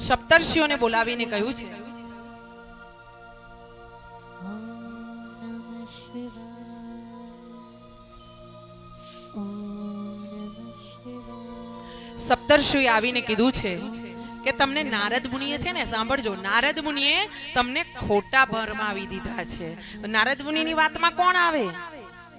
સપ્તર્ષિઓને બોલાવીને કહ્યું છે સપ્તર્ષિએ આવીને કીધું છે કે તમને નારદ મુનિએ છે ને, સાંભળજો, નારદ મુનિએ તમને ખોટા ભરમાવી દીધા છે. નારદ મુનિની વાતમાં કોણ આવે?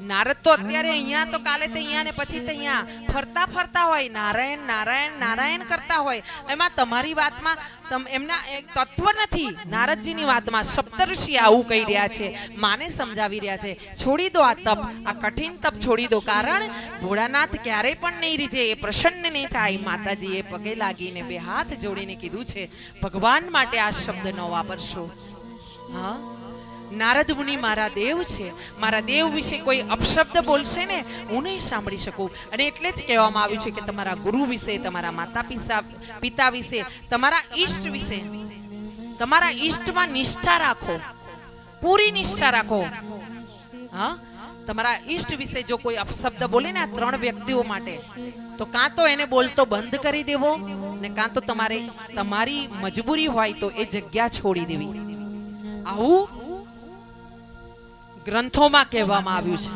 નારદ તો અત્યારે અહીંયા, તો કાલે તો અહીંયા ને પછી તો અહીંયા. ફરતા ફરતા હોય, નારાયણ નારાયણ નારાયણ કરતા હોય. એમાં તમારી વાતમાં તમ, એમના તત્વ નથી, નારદજીની વાતમાં સપ્તર્ષિ આવું કહી રહ્યા છે, માને સમજાવી રહ્યા છે. છોડી દો આ તપ, આ કઠિન તપ છોડી દો, કારણ ભોળાનાથ ક્યારેય પણ નહીં રીજે એ પ્રસન્ન નહીં થાય. માતાજીએ પગે લાગીને બે હાથ જોડીને કીધું છે, ભગવાન માટે આ શબ્દ ન વાપરશો. હા? નારદ મુનિ મારા દેવ છે. મારા દેવ વિશે કોઈ અપશબ્દ બોલશે ને, હું નહીં સાંભળી શકું. અને એટલે જ કહેવામાં આવ્યું છે કે તમારા ગુરુ વિશે, તમારા માતા પિતા પિતા વિશે, તમારા ઈષ્ટ વિશે, તમારા ઈષ્ટમાં નિષ્ઠા રાખો. પૂરી નિષ્ઠા રાખો. હા? તમારા ઈષ્ટ વિશે જો કોઈ અપશબ્દ બોલે ને આ ત્રણ વ્યક્તિઓ માટે, તો કાં તો એને બોલતો બંધ કરી દેવો ને કાં તો તમારે, તમારી મજબૂરી હોય તો એ જગ્યા છોડી દેવી. આવું ગ્રંથોમાં કહેવામાં આવ્યું છે.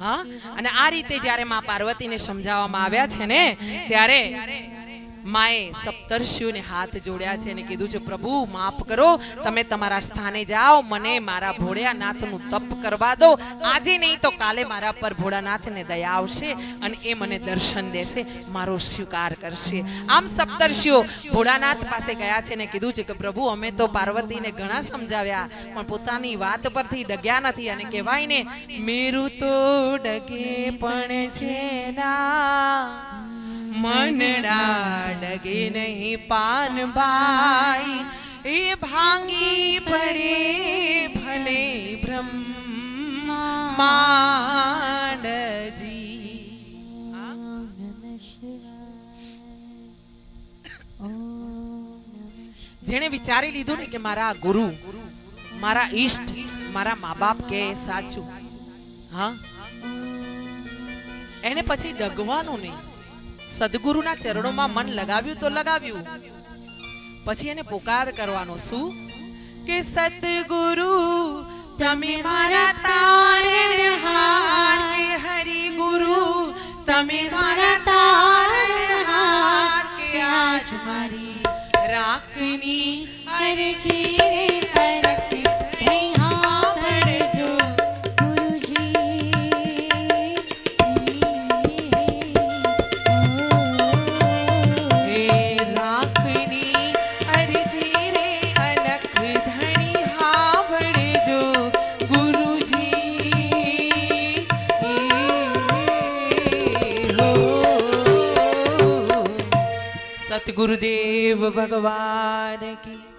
હા? અને આ રીતે જ્યારે માં પાર્વતીને સમજાવવામાં આવ્યા છે ને, ત્યારે માએ સપ્તર્ષિઓને હાથ જોડ્યા છે અને કીધું છે, પ્રભુ, માફ કરો. તમે તમારા સ્થાને જાઓ. મને મારા ભોળિયાનાથનું તપ કરવા દો. આજે નહીં તો કાલે મારા પર ભોળાનાથને દયા આવશે અને એ મને દર્શન દેશે. મારો સ્વીકાર કરશે. આમ સપ્તર્ષિઓ ભોળાનાથ પાસે ગયા છે ને કીધું છે કે, પ્રભુ, અમે તો પાર્વતીને ઘણા સમજાવ્યા, પણ પોતાની વાત પરથી ડગ્યા નથી અને કહેવાય ને મેરું તો ડગે પણ છે ના. મનડા ડગે નહીં પાન ભાઈ. એ ભાંગી પડે ભલે બ્રહ્માંડજી જેણે વિચારી લીધું ને કે મારા ગુરુ, મારા ઈષ્ટ, મારા મા બાપ કે સાચું. હા? એને પછી ડગવાનું નહીં. સદગુરુના ચરણોમાં મન લગાવ્યું તો લગાવ્યું. પછી એને પુકાર કરવાનો શું? કે સદગુરુ, તમે મારા તારે કે હરિ ગુરુ તમે મારા તારે હાર કે આજ મારી રાખની અરજી રે? સતગુરુદેવ ભગવાન કી.